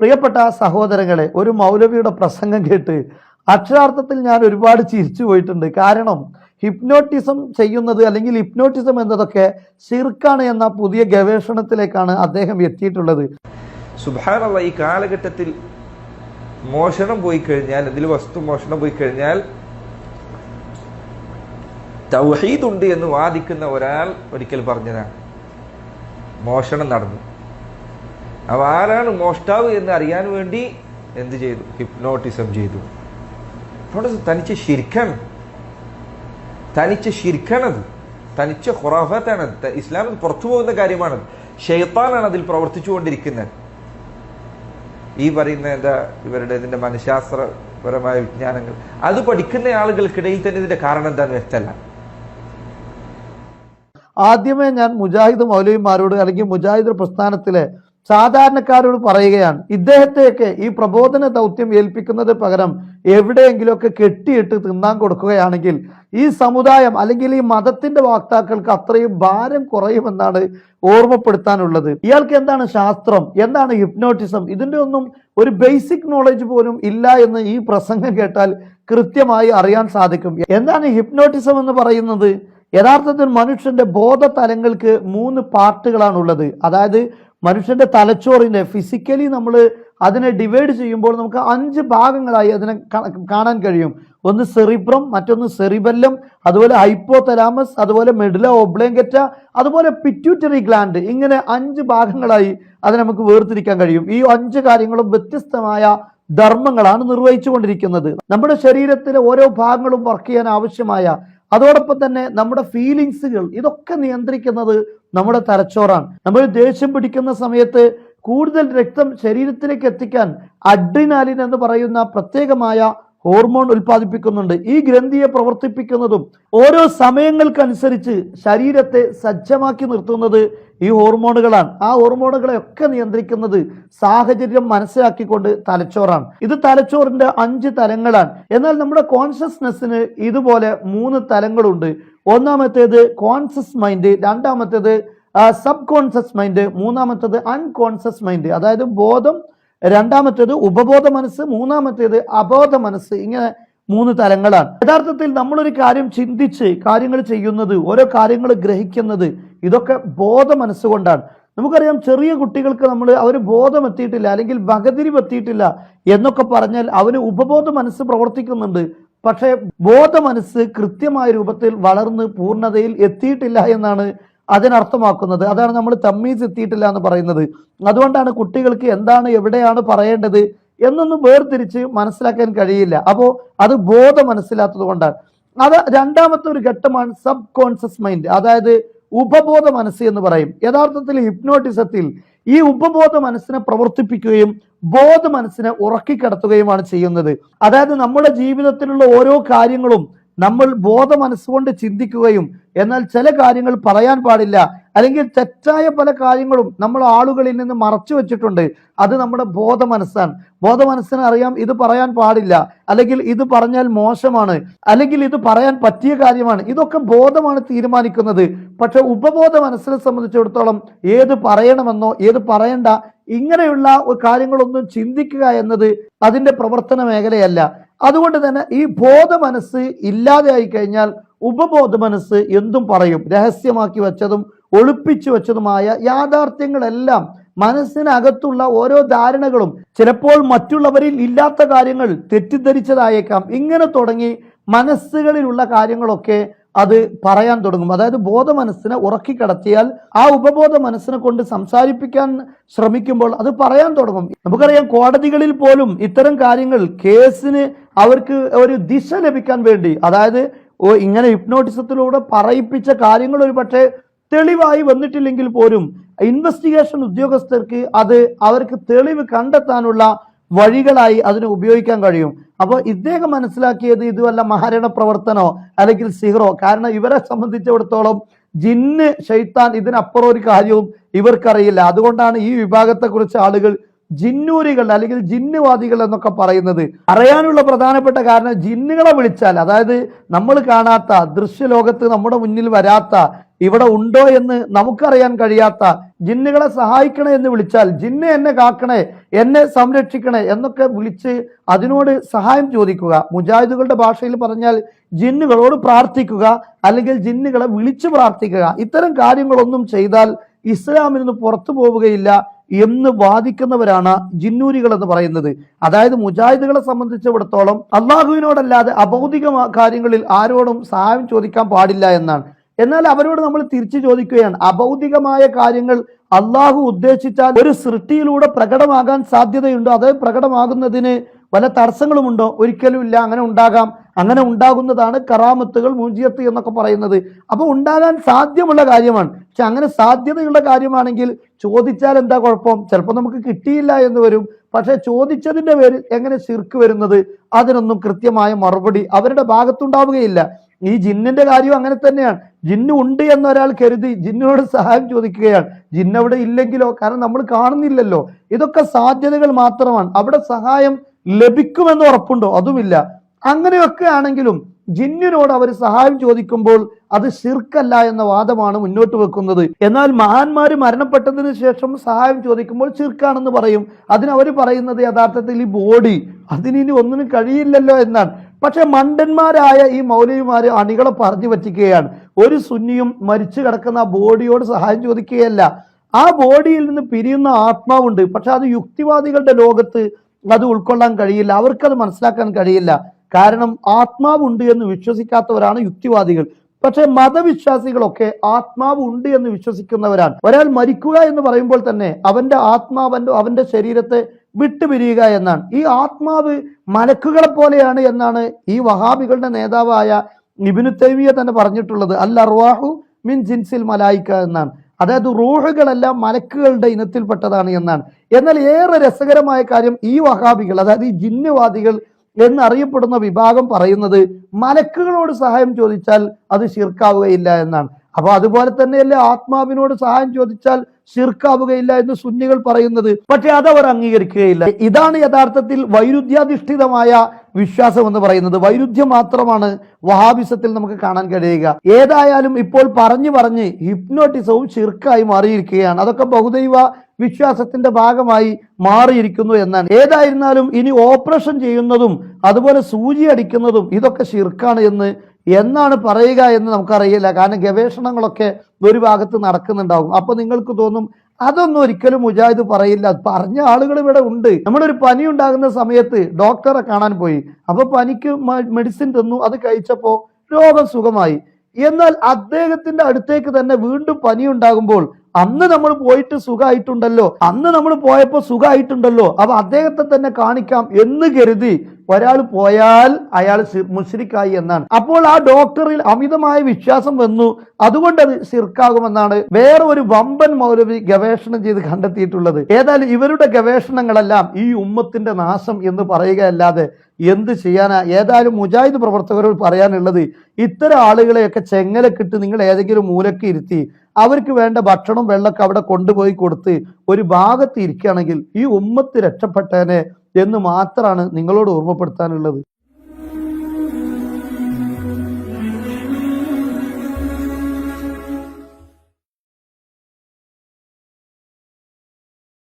പ്രിയപ്പെട്ട സഹോദരങ്ങളെ ഒരു മൗലവിയുടെ പ്രസംഗം കേട്ട് അക്ഷരാർത്ഥത്തിൽ ഞാൻ ഒരുപാട് ചിരിച്ചു പോയിട്ടുണ്ട്. കാരണം ഹിപ്നോട്ടിസം ചെയ്യുന്നത് അല്ലെങ്കിൽ ഹിപ്നോട്ടിസം എന്നതൊക്കെ ശിർക്കാണ് എന്ന പുതിയ ഗവേഷണത്തിലേക്കാണ് അദ്ദേഹം എത്തിയിട്ടുള്ളത്. സുഭാനുള്ള ഈ കാലഘട്ടത്തിൽ മോഷണം പോയി കഴിഞ്ഞാൽ അതിൽ വസ്തു മോഷണം പോയി കഴിഞ്ഞാൽ തൗഹീദ് ഉണ്ട് എന്ന് വാദിക്കുന്ന ഒരാൾ ഒരിക്കൽ പറഞ്ഞതാണ്. മോഷണം നടന്നു. അവ ആരാണ് മോഷ്ടാവ് എന്ന് അറിയാൻ വേണ്ടി എന്ത് ചെയ്തു? ഹിപ്നോട്ടിസം ചെയ്തു. തനിച്ച് ശിർക്കാണ് തനിച്ച് ശിർക്കാണത് തനിച്ച ഖുറാഫത്താണ് ഇസ്ലാമിൽ പുറത്തു പോകുന്ന കാര്യമാണത്. ഷെയ്ത്താനാണ് അതിൽ പ്രവർത്തിച്ചുകൊണ്ടിരിക്കുന്നത്. ഈ പറയുന്ന എന്താ ഇവരുടെ ഇതിന്റെ മനഃശാസ്ത്രപരമായ വിജ്ഞാനങ്ങൾ. അത് പഠിക്കുന്ന ആളുകൾക്കിടയിൽ തന്നെ ഇതിന്റെ കാരണം എന്താന്ന് വ്യക്തമല്ല ആദ്യമേ ഞാൻ മുജാഹിദ് മൗലവിമാരോട് അല്ലെങ്കിൽ മുജാഹിദ് പ്രസ്ഥാനത്തിലെ സാധാരണക്കാരോട് പറയുകയാണ് ഇദ്ദേഹത്തെയൊക്കെ ഈ പ്രബോധന ദൗത്യം ഏൽപ്പിക്കുന്നത് പകരം എവിടെയെങ്കിലുമൊക്കെ കെട്ടിയിട്ട് തിന്നാൻ കൊടുക്കുകയാണെങ്കിൽ ഈ സമുദായം അല്ലെങ്കിൽ ഈ മതത്തിന്റെ വാക്താക്കൾക്ക് അത്രയും ഭാരം കുറയുമെന്നാണ് ഓർമ്മപ്പെടുത്താനുള്ളത്. ഇയാൾക്ക് എന്താണ് ശാസ്ത്രം? എന്താണ് ഹിപ്നോട്ടിസം? ഇതിന്റെ ഒന്നും ഒരു ബേസിക് നോളജ് പോലും ഇല്ല എന്ന് ഈ പ്രസംഗം കേട്ടാൽ കൃത്യമായി അറിയാൻ സാധിക്കും. എന്താണ് ഹിപ്നോട്ടിസം എന്ന് പറയുന്നത്? യഥാർത്ഥത്തിൽ മനുഷ്യന്റെ ബോധ തലങ്ങൾക്ക് മൂന്ന് പാർട്ടുകളാണുള്ളത്. അതായത് മനുഷ്യന്റെ തലച്ചോറിനെ ഫിസിക്കലി നമ്മൾ അതിനെ ഡിവൈഡ് ചെയ്യുമ്പോൾ നമുക്ക് അഞ്ച് ഭാഗങ്ങളായി അതിനെ കാണാൻ കഴിയും. ഒന്ന് സെറിബ്രം മറ്റൊന്ന് സെറിബല്ലം അതുപോലെ ഹൈപ്പോ തലാമസ് അതുപോലെ മെഡില ഒബ്ലേങ്കറ്റ അതുപോലെ പിറ്റ്യൂട്ടറി ഗ്ലാൻഡ് ഇങ്ങനെ അഞ്ച് ഭാഗങ്ങളായി അതിനെ നമുക്ക് വേർതിരിക്കാൻ കഴിയും. ഈ അഞ്ച് കാര്യങ്ങളും വ്യത്യസ്തമായ ധർമ്മങ്ങളാണ് നിർവഹിച്ചു കൊണ്ടിരിക്കുന്നത് നമ്മുടെ ശരീരത്തിലെ ഓരോ ഭാഗങ്ങളും വർക്ക് ചെയ്യാൻ ആവശ്യമായ അതോടൊപ്പം തന്നെ നമ്മുടെ ഫീലിങ്സുകൾ ഇതൊക്കെ നിയന്ത്രിക്കുന്നത് നമ്മുടെ തലച്ചോറാണ്. നമ്മൾ ദേഷ്യം പിടിക്കുന്ന സമയത്ത് കൂടുതൽ രക്തം ശരീരത്തിലേക്ക് എത്തിക്കാൻ അഡ്രിനാലിൻ എന്ന് പറയുന്ന പ്രത്യേകമായ ഹോർമോൺ ഉൽപ്പാദിപ്പിക്കുന്നുണ്ട്. ഈ ഗ്രന്ഥിയെ പ്രവർത്തിപ്പിക്കുന്നതും ഓരോ സമയങ്ങൾക്കനുസരിച്ച് ശരീരത്തെ സജ്ജമാക്കി നിർത്തുന്നത് ഈ ഹോർമോണുകളാണ്. ആ ഹോർമോണുകളെ ഒക്കെ നിയന്ത്രിക്കുന്നത് സാഹചര്യം മനസ്സിലാക്കിക്കൊണ്ട് തലച്ചോറാണ്. ഇത് തലച്ചോറിന്റെ അഞ്ച് തലങ്ങളാണ്. എന്നാൽ നമ്മുടെ കോൺഷ്യസ്നെസ്സിന് ഇതുപോലെ മൂന്ന് തലങ്ങളുണ്ട്. ഒന്നാമത്തേത് കോൺഷ്യസ് മൈൻഡ് രണ്ടാമത്തേത് സബ് കോൺഷ്യസ് മൈൻഡ് മൂന്നാമത്തേത് അൺകോൺഷ്യസ് മൈൻഡ് അതായത് ബോധം രണ്ടാമത്തേത് ഉപബോധ മനസ്സ് മൂന്നാമത്തേത് അബോധ മനസ്സ്. ഇങ്ങനെ മൂന്ന് തലങ്ങളാണ്. യഥാർത്ഥത്തിൽ നമ്മളൊരു കാര്യം ചിന്തിച്ച് കാര്യങ്ങൾ ചെയ്യുന്നത് ഓരോ കാര്യങ്ങൾ ഗ്രഹിക്കുന്നത് ഇതൊക്കെ ബോധ മനസ്സുകൊണ്ടാണ് നമുക്കറിയാം ചെറിയ കുട്ടികൾക്ക് നമ്മൾ അവർ ബോധം എത്തിയിട്ടില്ല അല്ലെങ്കിൽ വകതിരിവ് എത്തിയിട്ടില്ല എന്നൊക്കെ പറഞ്ഞാൽ അവന് ഉപബോധ മനസ്സ് പ്രവർത്തിക്കുന്നുണ്ട്. പക്ഷേ ബോധ മനസ്സ് കൃത്യമായ രൂപത്തിൽ വളർന്ന് പൂർണതയിൽ എത്തിയിട്ടില്ല എന്നാണ് അതിനർത്ഥമാക്കുന്നത്. അതാണ് നമ്മൾ തമ്മീസ് എത്തിയിട്ടില്ല എന്ന് പറയുന്നത്. അതുകൊണ്ടാണ് കുട്ടികൾക്ക് എന്താണ് എവിടെയാണ് പറയേണ്ടത് എന്നൊന്നും വേർതിരിച്ച് മനസ്സിലാക്കാൻ കഴിയില്ല. അപ്പോൾ അത് ബോധം മനസ്സിലാത്തത് കൊണ്ടാണ്. അത് രണ്ടാമത്തെ ഒരു ഘട്ടമാണ് സബ് കോൺഷ്യസ് മൈൻഡ് അതായത് ഉപബോധ മനസ്സ് എന്ന് പറയും. യഥാർത്ഥത്തിൽ ഹിപ്നോട്ടിസത്തിൽ ഈ ഉപബോധ മനസ്സിനെ പ്രവർത്തിപ്പിക്കുകയും ബോധ മനസ്സിനെ ഉറക്കിക്കിടത്തുകയുമാണ് ചെയ്യുന്നത്. അതായത് നമ്മുടെ ജീവിതത്തിലുള്ള ഓരോ കാര്യങ്ങളും നമ്മൾ ബോധ മനസ്സുകൊണ്ട് ചിന്തിക്കുകയും എന്നാൽ ചില കാര്യങ്ങൾ പറയാൻ പാടില്ല. അല്ലെങ്കിൽ തെറ്റായ പല കാര്യങ്ങളും നമ്മൾ ആളുകളിൽ നിന്ന് മറച്ചു വെച്ചിട്ടുണ്ട്. അത് നമ്മുടെ ബോധ മനസ്സാണ് ബോധ മനസ്സിന് അറിയാം ഇത് പറയാൻ പാടില്ല. അല്ലെങ്കിൽ ഇത് പറഞ്ഞാൽ മോശമാണ്. അല്ലെങ്കിൽ ഇത് പറയാൻ പറ്റിയ കാര്യമാണ്. ഇതൊക്കെ ബോധമാണ് തീരുമാനിക്കുന്നത്. പക്ഷെ ഉപബോധ മനസ്സിനെ സംബന്ധിച്ചിടത്തോളം ഏത് പറയണമെന്നോ ഏത് പറയണ്ട ഇങ്ങനെയുള്ള കാര്യങ്ങളൊന്നും ചിന്തിക്കുക എന്നത് അതിന്റെ പ്രവർത്തന മേഖലയല്ല. അതുകൊണ്ട് തന്നെ ഈ ബോധ മനസ്സ് ഇല്ലാതെയായി കഴിഞ്ഞാൽ ഉപബോധ മനസ്സ് എന്തും പറയും. രഹസ്യമാക്കി വെച്ചതും ഒളിപ്പിച്ചു വെച്ചതുമായ യാഥാർത്ഥ്യങ്ങളെല്ലാം മനസ്സിനകത്തുള്ള ഓരോ ധാരണകളും ചിലപ്പോൾ മറ്റുള്ളവരിൽ ഇല്ലാത്ത കാര്യങ്ങൾ തെറ്റിദ്ധരിച്ചതായേക്കാം. ഇങ്ങനെ തുടങ്ങി മനസ്സുകളിലുള്ള കാര്യങ്ങളൊക്കെ അത് പറയാൻ തുടങ്ങും. അതായത് ബോധ മനസ്സിനെ ഉറക്കിക്കടത്തിയാൽ ആ ഉപബോധ മനസ്സിനെ കൊണ്ട് സംസാരിപ്പിക്കാൻ ശ്രമിക്കുമ്പോൾ അത് പറയാൻ തുടങ്ങും. നമുക്കറിയാം കോടതികളിൽ പോലും ഇത്തരം കാര്യങ്ങൾ കേസിന് അവർക്ക് ഒരു ദിശ ലഭിക്കാൻ വേണ്ടി അതായത് ഇങ്ങനെ ഹിപ്നോട്ടിസത്തിലൂടെ പറയിപ്പിച്ച കാര്യങ്ങൾ ഒരു പക്ഷേ തെളിവായി വന്നിട്ടില്ലെങ്കിൽ പോലും ഇൻവെസ്റ്റിഗേഷൻ ഉദ്യോഗസ്ഥർക്ക് അത് അവർക്ക് തെളിവ് കണ്ടെത്താനുള്ള വഴികളായി അതിനെ ഉപയോഗിക്കാൻ കഴിയും. അപ്പോൾ ഇദ്ദേഹം മനസ്സിലാക്കിയത് ഇതുവല്ല മഹാരണ പ്രവർത്തനോ അല്ലെങ്കിൽ സിഹറോ? കാരണം ഇവരെ സംബന്ധിച്ചിടത്തോളം ജിന്ന് ഷെയ്ത്താൻ ഇതിനപ്പുറം ഒരു കാര്യവും ഇവർക്കറിയില്ല. അതുകൊണ്ടാണ് ഈ വിഭാഗത്തെക്കുറിച്ച് ആളുകൾ ജിന്നൂരികൾ അല്ലെങ്കിൽ ജിന്നുവാദികൾ എന്നൊക്കെ പറയുന്നത്. അറിയാനുള്ള പ്രധാനപ്പെട്ട കാരണം ജിന്നുകളെ വിളിച്ചാൽ അതായത് നമ്മൾ കാണാത്ത ദൃശ്യലോകത്ത് നമ്മുടെ മുന്നിൽ വരാത്ത ഇവിടെ ഉണ്ടോ എന്ന് നമുക്കറിയാൻ കഴിയാത്ത ജിന്നുകളെ സഹായിക്കണേ എന്ന് വിളിച്ചാൽ ജിന്നെ എന്നെ കാക്കണേ എന്നെ സംരക്ഷിക്കണേ എന്നൊക്കെ വിളിച്ച് അതിനോട് സഹായം ചോദിക്കുക. മുജാഹിദുകളുടെ ഭാഷയിൽ പറഞ്ഞാൽ ജിന്നുകളോട് പ്രാർത്ഥിക്കുക അല്ലെങ്കിൽ ജിന്നുകളെ വിളിച്ച് പ്രാർത്ഥിക്കുക. ഇത്തരം കാര്യങ്ങളൊന്നും ചെയ്താൽ ഇസ്ലാമിൽ നിന്ന് പുറത്തു പോവുകയില്ല എന്ന് വാദിക്കുന്നവരാണ് ജിന്നൂരികൾ എന്ന് പറയുന്നത്. അതായത് മുജാഹിദുകളെ സംബന്ധിച്ചിടത്തോളം അള്ളാഹുവിനോടല്ലാതെ അഭൗതിക കാര്യങ്ങളിൽ ആരോടും സഹായം ചോദിക്കാൻ പാടില്ല എന്നാണ്. എന്നാൽ അവരോട് നമ്മൾ തിരിച്ചു ചോദിക്കുകയാണ് അഭൗതികമായ കാര്യങ്ങൾ അള്ളാഹു ഉദ്ദേശിച്ചാൽ ഒരു സൃഷ്ടിയിലൂടെ പ്രകടമാകാൻ സാധ്യതയുണ്ടോ? അത് പ്രകടമാകുന്നതിന് പല തടസ്സങ്ങളുമുണ്ടോ? ഒരിക്കലും ഇല്ല അങ്ങനെ ഉണ്ടാകാം. അങ്ങനെ ഉണ്ടാകുന്നതാണ് കറാമത്തുകൾ മൂഞ്ചിയത്ത് എന്നൊക്കെ പറയുന്നത്. അപ്പോൾ ഉണ്ടാകാൻ സാധ്യമുള്ള കാര്യമാണ്. പക്ഷെ അങ്ങനെ സാധ്യതയുള്ള കാര്യമാണെങ്കിൽ ചോദിച്ചാൽ എന്താ കുഴപ്പം? ചിലപ്പോൾ നമുക്ക് കിട്ടിയില്ല എന്ന് വരും. പക്ഷെ ചോദിച്ചതിന്റെ പേരിൽ എങ്ങനെ ശിർക്ക് വരുന്നത്? അതിനൊന്നും കൃത്യമായ മറുപടി അവരുടെ ഭാഗത്തുണ്ടാവുകയില്ല. ഈ ജിന്നിന്റെ കാര്യം അങ്ങനെ തന്നെയാണ്. ജിന്നു ഉണ്ട് എന്നൊരാൾ കരുതി ജിന്നിനോട് സഹായം ചോദിക്കുകയാണ്. ജിന്നവിടെ ഇല്ലെങ്കിലോ? കാരണം നമ്മൾ കാണുന്നില്ലല്ലോ. ഇതൊക്കെ സാധ്യതകൾ മാത്രമാണ്. അവിടെ സഹായം ലഭിക്കുമെന്ന് ഉറപ്പുണ്ടോ? അതുമില്ല. അങ്ങനെയൊക്കെ ആണെങ്കിലും ജിന്നിനോട് അവർ സഹായം ചോദിക്കുമ്പോൾ അത് ശിർക്കല്ല എന്ന വാദമാണ് മുന്നോട്ട് വെക്കുന്നത്. എന്നാൽ മഹാന്മാര് മരണപ്പെട്ടതിന് ശേഷം സഹായം ചോദിക്കുമ്പോൾ ശിർക്കാണെന്ന് പറയും. അതിനവർ പറയുന്നത് യഥാർത്ഥത്തിൽ ഈ ബോഡി അതിനിനി ഒന്നിനും കഴിയില്ലല്ലോ എന്നാണ്. പക്ഷെ മണ്ടന്മാരായ ഈ മൗലവിമാര് അണികളെ പറഞ്ഞു പറ്റിക്കുകയാണ് ഒരു സുന്നിയും മരിച്ചു കിടക്കുന്ന ആ ബോഡിയോട് സഹായം ചോദിക്കുകയല്ല. ആ ബോഡിയിൽ നിന്ന് പിരിയുന്ന ആത്മാവുണ്ട്. പക്ഷെ അത് യുക്തിവാദികളുടെ ലോകത്ത് അത് ഉൾക്കൊള്ളാൻ കഴിയില്ല. അവർക്കത് മനസ്സിലാക്കാൻ കഴിയില്ല. കാരണം ആത്മാവുണ്ട് എന്ന് വിശ്വസിക്കാത്തവരാണ് യുക്തിവാദികൾ. പക്ഷെ മതവിശ്വാസികളൊക്കെ ആത്മാവ് ഉണ്ട് എന്ന് വിശ്വസിക്കുന്നവരാണ്. ഒരാൾ മരിക്കുക എന്ന് പറയുമ്പോൾ തന്നെ അവന്റെ ആത്മാവന്റെ അവന്റെ ശരീരത്തെ വിട്ടുപിരിയുക എന്നാണ്. ഈ ആത്മാവ് മലക്കുകളെ പോലെയാണ് എന്നാണ് ഈ വഹാബികളുടെ നേതാവായ ഇബിനു തൈമിയ തന്നെ പറഞ്ഞിട്ടുള്ളത്. അല്ല റുവാഹു മിൻ ജിൻസിൽ മലായിക്ക എന്നാണ്. അതായത് റൂഹുകളെല്ലാം മലക്കുകളുടെ ഇനത്തിൽപ്പെട്ടതാണ് എന്നാണ്. എന്നാൽ ഏറെ രസകരമായ കാര്യം ഈ വഹാബികൾ അതായത് ഈ ജിന്നുവാദികൾ എന്നറിയപ്പെടുന്ന വിഭാഗം പറയുന്നത് മലക്കുകളോട് സഹായം ചോദിച്ചാൽ അത് ശിർക്കാവുകയില്ല എന്നാണ്. അപ്പോൾ അതുപോലെ തന്നെയല്ലേ ആത്മാവിനോട് സഹായം ചോദിച്ചാൽ ശിർക്കാവുകയില്ല എന്ന് സുന്നികൾ പറയുന്നത്. പക്ഷെ അതവർ അംഗീകരിക്കുകയില്ല. ഇതാണ് യഥാർത്ഥത്തിൽ വൈരുദ്ധ്യാധിഷ്ഠിതമായ വിശ്വാസം എന്ന് പറയുന്നത്. വൈരുദ്ധ്യം മാത്രമാണ് വഹാബിസത്തിൽ നമുക്ക് കാണാൻ കഴിയുക. ഏതായാലും ഇപ്പോൾ പറഞ്ഞു പറഞ്ഞ് ഹിപ്നോട്ടിസവും ശിർക്കായി മാറിയിരിക്കുകയാണ്. അതൊക്കെ ബഹുദൈവ വിശ്വാസത്തിന്റെ ഭാഗമായി മാറിയിരിക്കുന്നു എന്നാണ്. ഏതായിരുന്നാലും ഇനി ഓപ്പറേഷൻ ചെയ്യുന്നതും അതുപോലെ സൂചി അടിക്കുന്നതും ഇതൊക്കെ ശിർക്കാണ് എന്ന് എന്നാണ് പറയുക എന്ന് നമുക്കറിയില്ല. കാരണം ഗവേഷണങ്ങളൊക്കെ ഒരു ഭാഗത്ത് നടക്കുന്നുണ്ടാകും അപ്പൊ നിങ്ങൾക്ക് തോന്നും അതൊന്നും ഒരിക്കലും മുജാഹിദ് പറയില്ല. പറഞ്ഞ ആളുകൾ ഇവിടെ ഉണ്ട്. നമ്മളൊരു പനി ഉണ്ടാകുന്ന സമയത്ത് ഡോക്ടറെ കാണാൻ പോയി. അപ്പൊ പനിക്ക് മെഡിസിൻ തന്നു. അത് കഴിച്ചപ്പോ രോഗം സുഖമായി. എന്നാൽ അദ്ദേഹത്തിന്റെ അടുത്തേക്ക് തന്നെ വീണ്ടും പനി ഉണ്ടാകുമ്പോൾ അന്ന് നമ്മൾ പോയിട്ട് സുഖമായിട്ടുണ്ടല്ലോ. അന്ന് നമ്മൾ പോയപ്പോൾ സുഖമായിട്ടുണ്ടല്ലോ. അപ്പൊ അദ്ദേഹത്തെ തന്നെ കാണിക്കാം എന്ന് കരുതി ഒരാൾ പോയാൽ അയാൾ മുസ്ലിക്കായി എന്നാണ്. അപ്പോൾ ആ ഡോക്ടറിൽ അമിതമായ വിശ്വാസം വന്നു. അതുകൊണ്ട് അത് സിർക്കാകുമെന്നാണ് വേറെ ഒരു വമ്പൻ മൗലവി ഗവേഷണം ചെയ്ത് കണ്ടെത്തിയിട്ടുള്ളത്. ഏതായാലും ഇവരുടെ ഗവേഷണങ്ങളെല്ലാം ഈ ഉമ്മത്തിന്റെ നാശം എന്ന് പറയുകയല്ലാതെ എന്ത് ചെയ്യാനാ? ഏതായാലും മുജാഹിദ് പ്രവർത്തകരോട് പറയാനുള്ളത് ഇത്തരം ആളുകളെയൊക്കെ ചെങ്ങലക്കിട്ട് നിങ്ങൾ ഏതെങ്കിലും മൂലക്ക് ഇരുത്തി അവർക്ക് വേണ്ട ഭക്ഷണം വെള്ളമൊക്കെ അവിടെ കൊണ്ടുപോയി കൊടുത്ത് ഒരു ഭാഗത്ത് ഇരിക്കുകയാണെങ്കിൽ ഈ ഉമ്മത്ത് രക്ഷപ്പെട്ടേനെ എന്ന് മാത്രമാണ് നിങ്ങളോട് ഓർമ്മപ്പെടുത്താനുള്ളത്.